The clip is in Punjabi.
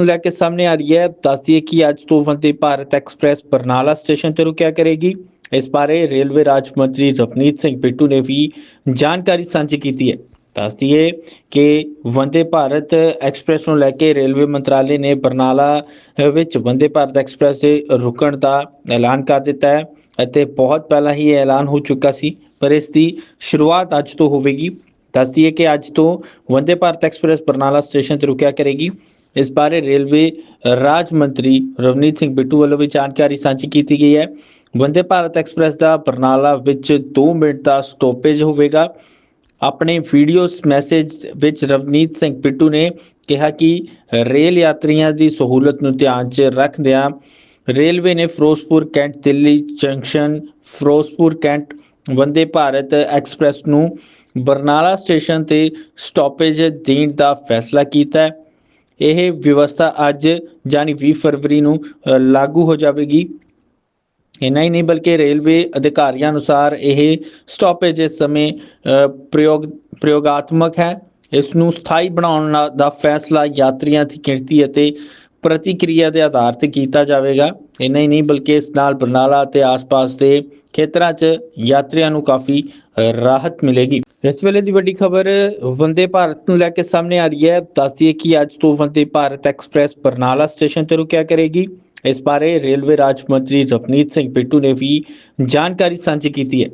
ਨੂੰ ਲੈ ਕੇ ਸਾਹਮਣੇ ਆ ਰਹੀ ਹੈ। ਦੱਸਦੀਏ ਕਿ ਅੱਜ ਤੋਂ ਵੰਦੇ ਭਾਰਤ ਐਕਸਪ੍ਰੈਸ ਬਰਨਾਲਾ ਸਟੇਸ਼ਨ ਤੇ ਰੁਕਿਆ ਕਰੇਗੀ। ਇਸ ਬਾਰੇ ਰੇਲਵੇ ਰਾਜ ਮੰਤਰੀ ਰਵਨੀਤ ਸਿੰਘ ਬਿੱਟੂ ਨੇ ਵੀ ਜਾਣਕਾਰੀ ਸਾਂਝੀ ਕੀਤੀ ਹੈ। ਦੱਸਦੀਏ ਕਿ ਵੰਦੇ ਭਾਰਤ ਐਕਸਪ੍ਰੈਸ ਨੂੰ ਲੈ ਕੇ ਰੇਲਵੇ ਮੰਤਰਾਲੇ ਨੇ ਬਰਨਾਲਾ ਵਿੱਚ ਵੰਦੇ ਭਾਰਤ ਐਕਸਪ੍ਰੈਸ ਦੇ ਰੁਕਣ ਦਾ ਐਲਾਨ ਕਰ ਦਿੱਤਾ ਹੈ ਅਤੇ ਬਹੁਤ ਪਹਿਲਾਂ ਹੀ ਇਹ ਐਲਾਨ ਹੋ ਚੁੱਕਾ ਸੀ, ਪਰ ਇਸ ਦੀ ਸ਼ੁਰੂਆਤ ਅੱਜ ਤੋਂ ਹੋਵੇਗੀ। ਦੱਸਦੀਏ ਕਿ ਅੱਜ ਤੋਂ ਵੰਦੇ ਭਾਰਤ ਐਕਸਪ੍ਰੈਸ ਬਰਨਾਲਾ ਸਟੇਸ਼ਨ ਤੇ ਰੁਕਿਆ ਕਰੇਗੀ। ਇਸ ਬਾਰੇ ਰੇਲਵੇ ਰਾਜ ਮੰਤਰੀ ਰਵਨੀਤ ਸਿੰਘ ਬਿੱਟੂ ਵੱਲੋਂ ਵੀ ਜਾਣਕਾਰੀ ਸਾਂਝੀ ਕੀਤੀ ਗਈ ਹੈ। ਵੰਦੇ ਭਾਰਤ ਐਕਸਪ੍ਰੈਸ ਦਾ ਬਰਨਾਲਾ ਵਿੱਚ 2 ਮਿੰਟ ਦਾ ਸਟਾਪੇਜ ਹੋਵੇਗਾ। ਆਪਣੇ ਵੀਡੀਓਸ ਮੈਸੇਜ ਵਿੱਚ ਰਵਨੀਤ ਸਿੰਘ ਬਿੱਟੂ ਨੇ ਕਿਹਾ ਕਿ ਰੇਲ ਯਾਤਰੀਆਂ ਦੀ ਸਹੂਲਤ ਨੂੰ ਧਿਆਨ 'ਚ ਰੱਖਦਿਆਂ ਰੇਲਵੇ ਨੇ Firozpur cantt, Delhi junction, Firozpur cantt, Vande Bharat express ਨੂੰ ਬਰਨਾਲਾ ਸਟੇਸ਼ਨ ਤੇ ਸਟਾਪੇਜ ਦੇਣ ਦਾ ਫੈਸਲਾ ਕੀਤਾ ਹੈ। ਇਹ ਵਿਵਸਥਾ ਅੱਜ ਯਾਨੀ 20 ਫਰਵਰੀ ਨੂੰ ਲਾਗੂ ਹੋ ਜਾਵੇਗੀ। ਇੰਨਾ ਹੀ ਨਹੀਂ ਬਲਕਿ ਰੇਲਵੇ ਅਧਿਕਾਰੀਆਂ ਅਨੁਸਾਰ ਇਹ ਸਟਾਪੇਜ ਇਸ ਸਮੇਂ ਅ, ਪ੍ਰਯੋਗ ਪ੍ਰਯੋਗਾਤਮਕ ਹੈ। ਇਸ ਨੂੰ ਸਥਾਈ ਬਣਾਉਣ ਦਾ ਫੈਸਲਾ ਯਾਤਰੀਆਂ ਦੀ ਗਿਣਤੀ ਅਤੇ ਪ੍ਰਤੀਕਿਰਿਆ ਦੇ ਆਧਾਰ ਤੇ ਕੀਤਾ ਜਾਵੇਗਾ। ਇੰਨਾ ਹੀ ਨਹੀਂ, ਬਲਕਿ ਇਸ ਨਾਲ ਬਰਨਾਲਾ ਅਤੇ ਆਸ-ਪਾਸ ਦੇ ਖੇਤਰਾਂ 'ਚ ਯਾਤਰੀਆਂ ਨੂੰ ਕਾਫੀ ਰਾਹਤ ਮਿਲੇਗੀ। ਇਸ ਵੇਲੇ ਦੀ ਵੱਡੀ ਖਬਰ ਵੰਦੇ ਭਾਰਤ ਨੂੰ ਲੈ ਕੇ ਸਾਹਮਣੇ ਆ ਰਹੀ ਹੈ। ਦੱਸਦੀਏ ਕਿ ਅੱਜ ਤੋਂ ਵੰਦੇ ਭਾਰਤ ਐਕਸਪ੍ਰੈਸ ਬਰਨਾਲਾ ਸਟੇਸ਼ਨ ਤੇ ਰੁਕਿਆ ਕਰੇਗੀ। ਇਸ ਬਾਰੇ ਰੇਲਵੇ ਰਾਜ ਮੰਤਰੀ ਰਵਨੀਤ ਸਿੰਘ ਬਿੱਟੂ ਨੇ ਵੀ ਜਾਣਕਾਰੀ ਸਾਂਝੀ ਕੀਤੀ ਹੈ।